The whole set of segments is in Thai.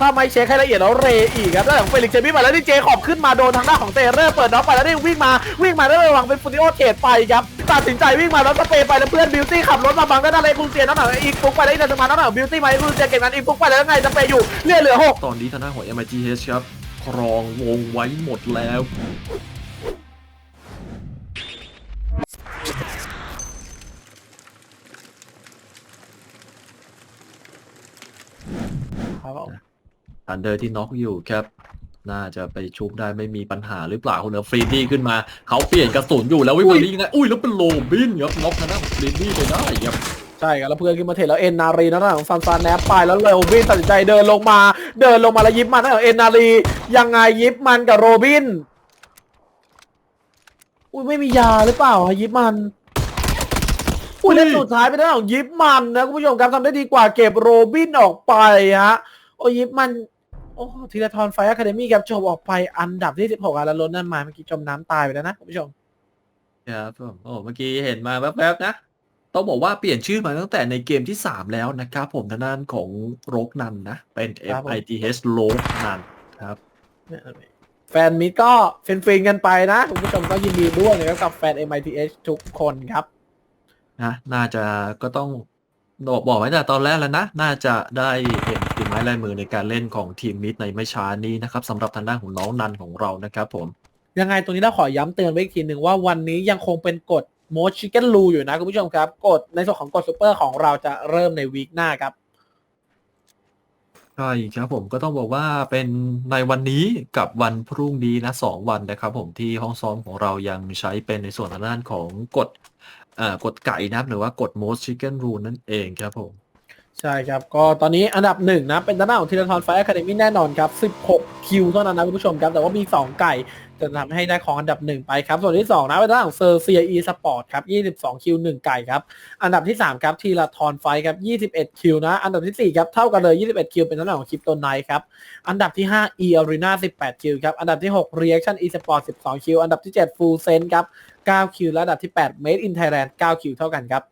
ถ้าไม่เช็คให้ละเอียดแล้วเรอีกครับด้านของเฟลิกเจมี่มาแล้วนี่เจขอบขึ้นมาโดนทางด้านของเตเรอร์เปิดน็อกไปแล้วนี่วิ่งมาวิ่งมาได้ระวังเป็นฟูติโอเทรดไปครับตัดสินใจวิ่งมาแล้วสเปรย์ไปแล้วเพื่อนบิวตี้ขับรถมาบังด้านหน้าเลยคุณเซียนน้องหน่อยอีกฟุกไปแล้วอีกเดินมาน้องหน่อยบิวตี้มาอีกคุณเซียเก็บงานอีกฟุกไปแล้วไงสเปรย์อยู่เลือดเหลือหกตอนนี้ทางด้านของ MITH ครับครองวงไว้หมดแล้วครับผม ทันเดอร์ที่น็อกอยู่ครับ น่าจะไปชุบได้ไม่มีปัญหาหรือเปล่าคนเดียวฟรีดี้ขึ้นมา เขาเปลี่ยนกระสุนอยู่แล้ววิ่งมาลีไงอุ้ยแล้วเป็นโลบินครับน็อกทางด้านของฟรีดี้ไปได้ครับใช่ครับแล้วเพื่อนขึ้นมาเทรดแล้วเอ็นนารีนะด้านของซันซานแนปไปแล้วเลยโรบินตัดสินใจเดินลงมา เดินลงมาแล้วยิบมันนะเอ็นนารียังไงยิบมันกับโรบินอุ้ยไม่มียาหรือเปล่าอะยิบมันอุ้ยแล้วสุดท้ายเป็นด้านของยิบมันนะคุณผู้ชมครับทำได้ดีกว่าเก็บโรบินออกไปฮะโอ้ยิบมัน โอ้ทีละทอนไฟอะคาเดมี่ครับจบออกไปอันดับที่ 16อะแล้วล้นนั่นมาเมื่อกี้จมน้ำตายไปแล้วนะคุณผู้ชมครับผมโอ้เมื่อกี้เห็นมาแวบๆนะ ต้องบอกว่าเปลี่ยนชื่อมาตั้งแต่ในเกมที่ 3 แล้วนะครับผมทางด้านของโรกนันนะ เป็นครับผม MITH โรกนันครับแฟนมิตรก็เฟนๆกันไปนะ คุณผู้ชมก็ยินดีด้วยนะครับกับแฟน MITH ทุกคนครับนะน่าจะก็ต้อง บอกบอกไว้แต่ตอนแรกแล้วนะ น่าจะได้เห็นฝีไม้ลายมือในการเล่นของทีมมิดในไม่ช้านี้นะครับสำหรับทางด้านของน้องนันของเรานะครับผม ยังไงตรงนี้เราขอย้ำเตือนไว้อีกทีหนึ่งว่าวันนี้ยังคงเป็นกฎโมชิเก้นลูอยู่นะคุณผู้ชมครับ กฎในส่วนของกฎซูเปอร์ของเราจะเริ่มในวีคหน้าครับ ใช่ครับผม ก็ต้องบอกว่าเป็นในวันนี้กับวันพรุ่งนี้นะสองวันนะครับผมที่ห้องซ้อมของเรายังใช้เป็นในส่วนทางด้านของกฎอ่ากฎไก่นะครับหรือว่ากฎ most chicken rule นั่นเองครับผม ใช่ครับ ก็ตอนนี้อันดับหนึ่งนะ เป็นด้านหน้าของทีละทอนไฟอะคาเดมี่แน่นอนครับ 16 คิวเท่านั้นนะคุณผู้ชมครับ แต่ว่ามี 2 ไก่ จะทำให้ได้ของอันดับหนึ่งไปครับ ส่วนที่2นะเป็นด้านของเซอร์เซียอีสปอร์ตครับ22คิว1ไก่ครับ อันดับที่3ครับทีละทอนไฟครับ21คิวนะ อันดับที่สี่ครับเท่ากันเลย21คิวเป็นด้านหน้าของคริปโตไนท์ครับ อันดับที่5 e arena 18คิวครับ อันดับที่6 reaction e-sport 12คิว อันดับที่7 full sense ครับ9คิวและอันดับที่8 made in thailand 9คิวเท่ากันครับ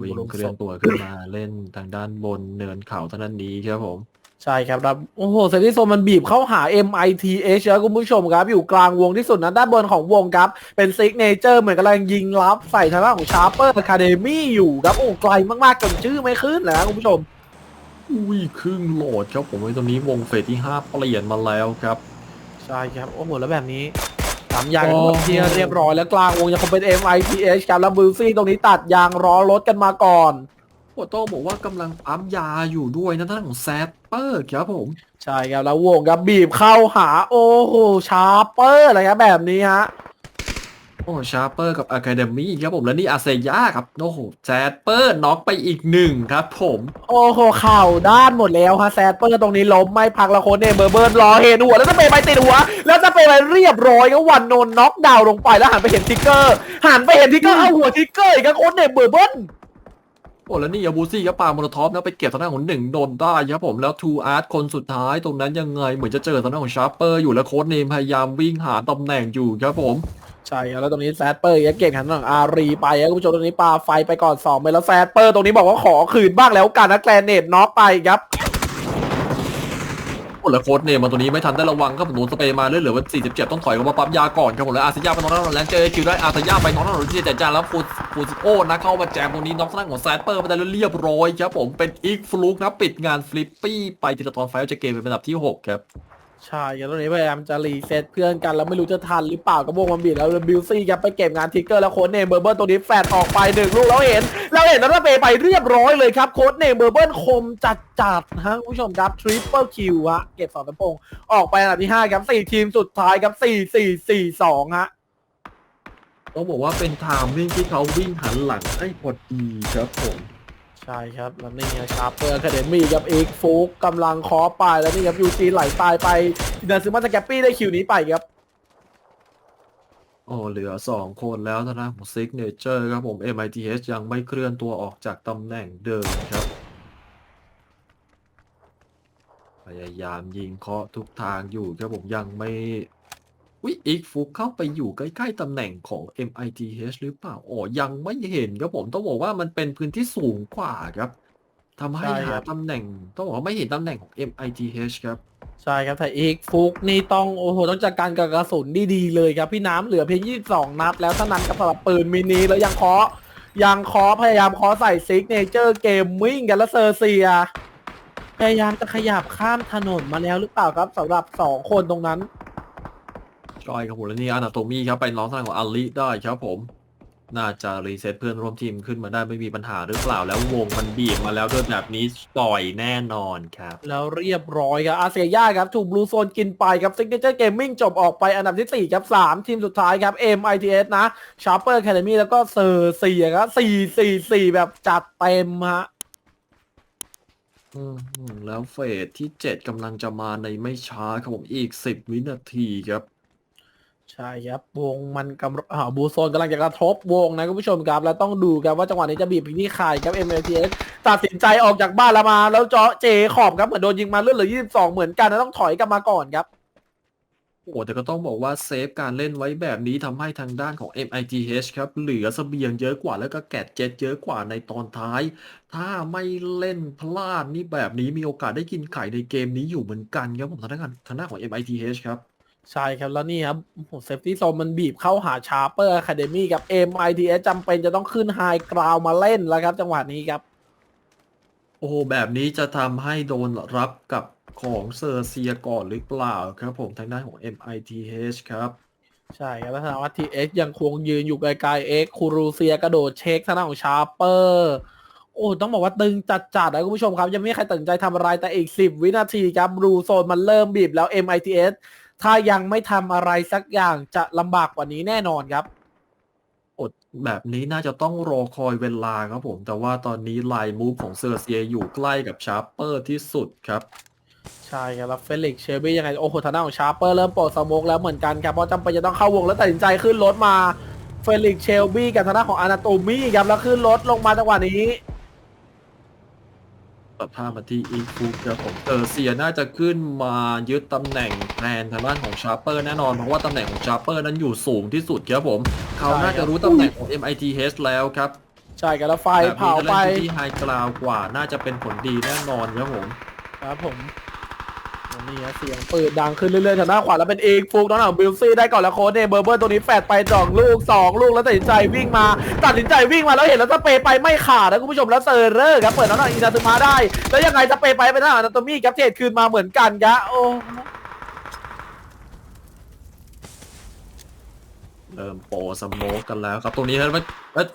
วิ่งเคลื่อนตัวขึ้นมาเล่นทางด้านบนเนินเขาเท่านั้นนี้ครับผม ใช่ครับแล้วโอ้โหเซนติโซมันบีบเข้าหา MITH แล้วคุณผู้ชมครับ อยู่กลางวงที่สุดนะด้านบนของวงครับ เป็นซิกเนเจอร์เหมือนกำลังยิงรับใส่ทางด้านของชาร์เปอร์อะคาเดมี่อยู่ครับ โอ้ไกลมากๆจนชื่อไม่ขึ้นเลยนะคุณผู้ชม อุ้ยครึ่งโหลดครับผมไว้ตรงนี้วงเฟสที่5เปลี่ยนมาแล้วครับ ใช่ครับ โอ้โห แล้วแบบนี้สามอย่างกันหมดที่เรียบร้อยแล้วกลางวงยังคงเป็น MITH ครับแล้วบูซี่ตรงนี้ตัดยางล้อรถกันมาก่อนโอโต้บอกว่ากำลังปั๊มยาอยู่ด้วยนะทางด้านของแซปเปอร์ครับผม ใช่ครับแล้ววงครับบีบเข้าหาโอ้โหชาร์เปอร์อะไรครับแบบนี้ฮะโอ้ชาร์เปอร์กับอะคาเดมี่ครับผมและนี่อาเซย่าครับโอ้โหแซปเปอร์น็อกไปอีกหนึ่งครับผม โอ้โหเข่าด้านหมดแล้วฮะแซดเปอร์ตรงนี้ล้มไม่พักและโคนเนมเบอร์เบิร์นรอเห็นหัวแล้วจะไปไปติดหัว แล้วจะไปไปเรียบร้อยก็วันโนนน็อกดาวน์ลงไปแล้วหันไปเห็นทิกเกอร์หันไปเห็นทิกเกอร์เอาหัวทิกเกอร์อีกก็โคนเนมเบอร์เบิร์น โอ้แล้วนี่ยาบูซี่ครับปาโมโนท็อปนะไปเก็บทางด้านของหนึ่งโดนได้ครับผมแล้วทูอาร์ตคนสุดท้ายตรงนั้นยังไงเหมือนจะเจอทางด้านของชาร์เปอร์อยู่แล้วโค้ดเนมพยายามวิ่งหาตำแหน่งอยู่ครับผมใช่แล้วตรงนี้แซดเปอร์ยังเก่งหันหลังอารีไปครับคุณผู้ชมตรงนี้ปาไฟไปก่อนสองไปแล้วแซดเปอร์ตรงนี้บอกว่าขอคืนบ้างแล้วกันนะแกรเนตน็อกไปครับ แล้วโค้ดเนมมาตัวนี้ไม่ทันได้ระวังครับผมโดนสเปรย์มาเรื่อดเหลือวัน47 ต้องถอยออกมาปั๊มยาก่อนครับผมแล้วอาซิยาไปน้องนั่นแล้วเจอคิวได้อาซิยาไปน้องนั่นที่แต่จานแล้วฟูฟูซิโอนะเข้ามาแจมตรงนี้น้องทางด้านของแซดเปอร์ไปได้เรียบร้อยครับผมเป็นอีกฟลุกนะปิดงานฟลิปปี้ไปทีละตอนไฟจะเกมเป็นอันดับที่หกครับ ใช่ครับตรงนี้พยายามจะรีเซ็ตเพื่อนกันแล้วไม่รู้จะทันหรือเปล่ากับวงมันบีดแล้วบิลซี่ครับไปเก็บงานทิกเกอร์แล้วโค้ดเนมเบอร์เบิร์นตรงนี้แฟดออกไปหนึ่งลูกแล้วเห็นเราเห็นแล้วก็เปไปเรียบร้อยเลยครับโค้ดเนมเบอร์เบิร์นคมจัดจัดๆฮะคุณผู้ชมครับทริปเปิลคิวฮะเก็บสองตะโพงออกไปอันดับที่5ครับ4ทีมสุดท้ายครับ4 4 4 2ฮะต้องบอกว่าเป็นไทม์วิ่งที่เขาวิ่งหันหลังให้พอดีครับผม ช่ครับแล้วนี่ชาร์เปอร์คาเดมี่ครับเอกฟุกกำลังเคอไปแล้วนี่ครับยูจีไหลตายไปเดินซึมาสแกปปี้ได้คิวนี้ไปครับ โอ้เหลือ2คนแล้วทางด้านของซิกเนเจอร์ครับผม MITH ยังไม่เคลื่อนตัวออกจากตำแหน่งเดิมครับ พยายามยิงเคาะทุกทางอยู่ครับผมยังไม่ วิอีกฟุกเข้าไปอยู่ใกล้ ๆตำแหน่งของ MITH หรือเปล่าอ๋อยังไม่เห็นครับผมต้องบอกว่ามันเป็นพื้นที่สูงกว่าครับทำให้ใช่คหารับตำแหน่ง ต้องบอกว่าไม่เห็นตำแหน่งของ MITH ครับ ใช่ครับแต่อีกฟุกนี่ต้องโอ้โหต้องจัดการกับกระสุนดีๆเลยครับพี่น้ำเหลือเพียง 22 นัด แล้วเท่านั้นกับสำหรับปืนมินิแล้วยังเคาะยังเคาะพยายามเคาะใส่ซิกเนเจอร์เกมวิ่งกันแล้วเซอร์เซีย พยายามจะขยับข้ามถนนมาแล้วหรือเปล่าครับสำหรับ 2 คนตรงนั้น ใช่ครับผมแล้วนี่อานาโตมีครับไปน้องทางของอาลิได้ครับผม น่าจะรีเซ็ตเพื่อนร่วมทีมขึ้นมาได้ไม่มีปัญหาหรือเปล่าแล้ววงมันบีบมาแล้วด้วยแบบนี้ปล่อยแน่นอนครับ แล้วเรียบร้อยครับอาเซียย่าครับถูกบลูโซนกินไปครับซิกเนเจอร์เกมมิ่งจบออกไปอันดับที่ 4 ครับ 3 ทีมสุดท้ายครับ MITS นะ Sharper Academy แล้วก็เซอร์เซียครับ4 4 4 แบบจัดเต็มฮะอืมแล้วเฟสที่ 7กำลังจะมาในไม่ช้าครับผมอีก 10 วินาทีครับ ใช่ครับวงมันกำอ่าบูโซนกำลังจะกระทบวงนะคุณผู้ชมครับแล้วต้องดูกันว่าจังหวะนี้จะบีบไปที่ใครครับ MLTS ตัดสินใจออกจากบ้านแล้วมา แล้วเจาะเจขอบครับเหมือนโดนยิงมาเลือดเหลือ22 เหมือนกันนะต้องถอยกลับมาก่อนครับ โอ้แต่ก็ต้องบอกว่าเซฟการเล่นไว้แบบนี้ทำให้ทางด้านของ MITH ครับ เหลือเสบียงเยอะกว่าแล้วก็แกดเจ็ตเยอะกว่าในตอนท้าย ถ้าไม่เล่นพลาดนี่แบบนี้มีโอกาสได้กินไข่ในเกมนี้อยู่เหมือนกันครับผมทางด้านทางด้านของ MITH ครับ ใช่ครับแล้วนี่ครับเซฟตี้โซนมันบีบเข้าหาชาร์เปอร์อะคาเดมี่กับ MITS จำเป็นจะต้องขึ้นไฮกราวมาเล่นแล้วครับ จังหวะนี้ครับ โอ้โหแบบนี้จะทำให้โดนรับกับของเซอร์เซียก่อนหรือเปล่าครับผมทางด้านของ MITH ครับ ใช่ครับแล้วทางวัตทีเอ็กยังคงยืนอยู่ไกลๆเอ็กคูรูเซียกระโดดเช็คทางด้านของชาร์เปอร์โอ้ต้องบอกว่าตึงจัดๆนะคุณผู้ชมครับ ยังไม่มีใครตัดสินใจทำอะไรแต่อีก 10 วินาทีครับบลูโซนมันเริ่มบีบแล้ว MITS ถ้ายังไม่ทำอะไรสักอย่างจะลำบากกว่านี้แน่นอนครับ อดแบบนี้น่าจะต้องรอคอยเวลาครับผม แต่ว่าตอนนี้ไลน์มูฟของเซอร์เซียอยู่ใกล้กับชาร์เปอร์ที่สุดครับ ใช่ครับแล้วเฟลิกซ์เชลบี้ยังไง โอ้โหทางด้านของชาร์เปอร์เริ่มปลดสโมกแล้วเหมือนกันครับ เพราะจำเป็นจะต้องเข้าวงแล้วตัดสินใจขึ้นรถมาเฟลิกซ์เชลบี้กับทางด้านของอานาโตมี่ครับแล้วขึ้นรถลงมาจังหวะนี้ ตัดภาพมาที่อีฟุกครับผมเซอร์เซียน่าจะขึ้นมายึดตำแหน่งแทนทางด้านของชาร์เปอร์แน่นอนเพราะว่าตำแหน่งของชาร์เปอร์นั้นอยู่สูงที่สุดครับผม เขาน่าจะรู้ตำแหน่งของ MITH แล้วครับใช่ครับแล้วไฟแบบเผานี้จะไปเล่นที่ไฮกราวกว่าน่าจะเป็นผลดีแน่นอนครับผมครับผม นี่ฮะเสียงปืนดังขึ้นเรื่อยๆทางด้านขวาแล้วเป็นเอกฟุกน้องหนังบิลซี่ได้ก่อนแล้วโค้ดเนี่ยเบอร์เบอร์ตัวนี้แฟดไปสองลูกสองลูกแล้วตัดสินใจวิ่งมา ตัดสินใจวิ่งมาแล้วเห็นแล้วสเปย์ไปไม่ขาดนะคุณผู้ชมแล้วเซอร์เรอร์ครับเปิดน้องหนังอินาซึมาได้ แล้วยังไงสเปย์ไปเป็นทางอนาโตมี่ครับเทรดคืนมาเหมือนกันครับโอ้เริ่มโปสโมกกันแล้วครับตรงนี้เฮ้ยเฮ้ย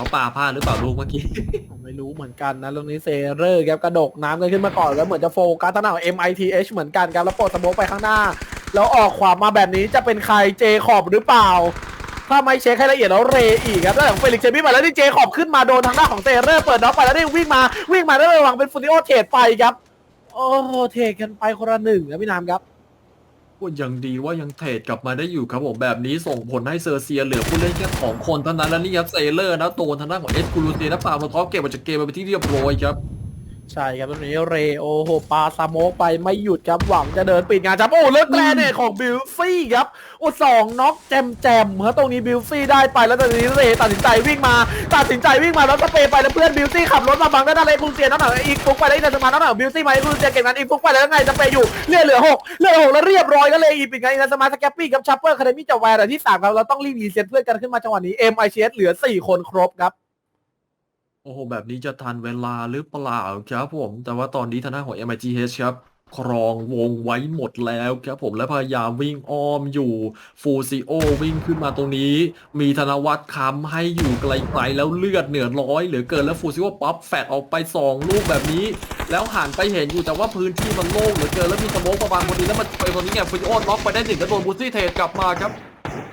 เขาปาพลาดหรือเปล่าลูกเมื่อกี้ ไม่รู้เหมือนกันนะตรงนี้เซเรอร์ครับกระดกน้ำกันขึ้นมาก่อนแล้วเหมือนจะโฟกัสทางด้านของ MITH เหมือนกันครับแล้วปลดสโมกไปข้างหน้า แล้วออกขวามาแบบนี้จะเป็นใครเจขอบหรือเปล่า ถ้าไม่เช็คให้ละเอียดแล้วเรอีกครับแล้วของเฟลิกซ์เชมี่มาแล้วนี่เจขอบขึ้นมาโดนทางด้านของเซเรอร์เปิดน็อกไปแล้วนี่วิ่งมาวิ่งมาแล้วระวังเป็นฟูนิโอเทรดไปครับ โอ้โหเทรดกันไปคนละหนึ่งครับพี่นามครับ ก็ยังดีว่ายังเทรดกลับมาได้อยู่ครับผมแบบนี้ส่งผลให้เซอร์เซียเหลือผู้เล่นแค่สองคนเท่านั้นแล้วนี่ครับเซเลอร์นะตัวทางด้านของเอสคูลูเซียนะปาโมทอฟเก็บมาจากเกมไปที่เรียบร้อยครับ ใช่ครับตรงนี้เรโอโหปาสโมกไปไม่หยุดครับหวังจะเดินปิดงานจับโอ้เลิกแกลเนี่ยของบิลซี่ครับโอ้สองน็อกแจมแจมๆครับตรงนี้บิลซี่ได้ไปแล้วตอนนี้เรตัดสินใจวิ่งมาตัดสินใจวิ่งมาแล้วสเปรย์ไปแล้วเพื่อนบิลซี่ขับรถมาบังด้านหน้เลยคุณเซียนน้องหนังอีกฟุกไปแล้วอีกนาสมาน้องหนังบิลซี่มาอีกคุณเซียเก่งนั้นอีกฟุกไปแล้วไงสเปรย์อยู่เลือเหลือหกเลือหกแล้วเรียบร้อยก็เลยอีกปิดงานอีกนาสมาสแกปปี้กับชัปเปอร์คาเดมี่จาแวร์แต่ที่สามครับเราต้องรีบรีเซ็ตเพื่อนกันขึ้นมาจังหวะนี้ MIS เหลือสี่คนครบครับ โอ้โห แบบนี้จะทันเวลาหรือเปล่าครับผม แต่ว่าตอนนี้ทางด้านของ MIGH ครับ ครองวงไว้หมดแล้วครับผมและพยายามวิ่งอ้อมอยู่ฟูซิโอวิ่งขึ้นมาตรงนี้ มีธนวัฒน์ค้ำให้อยู่ไกลๆแล้วเลือดเหนือร้อยเหลือเกินแล้วฟูซิโอป๊อปแฟดออกไป 2 ลูกแบบนี้ แล้วหันไปเห็นอยู่แต่ว่าพื้นที่มันโล่งเหลือเกินแล้วมีสโมกประมาณพอดีแล้วมันไปตรงนี้ไงฟูซิโอน็อกไปได้หนึ่งแล้วโดนบูซี่เทดกลับมาครับ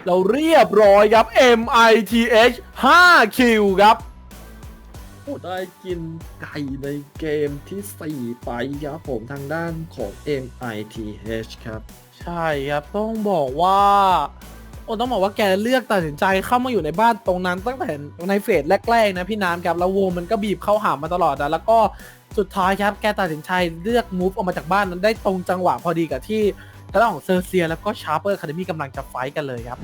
เราเรียบร้อยครับ MITH 5คิวครับ ได้กินไก่ในเกมที่ 4 ไปครับผมทางด้านของ MITH ครับ ใช่ครับ ต้องบอกว่าโอ้ต้องบอกว่าแกเลือกตัดสินใจเข้ามาอยู่ในบ้านตรงนั้นตั้งแต่ในเฟสแรกๆนะพี่น้ำครับแล้ววงมันก็บีบเข้าหามาตลอดนะแล้วก็สุดท้ายครับแกตัดสินใจเลือกมูฟออกมาจากบ้านนั้นได้ตรงจังหวะพอดีกับที่ทางด้านของเซอร์เซีย แล้วก็ชาร์เปอร์คาเดมี่กำลังจะไฟกันเลยครับ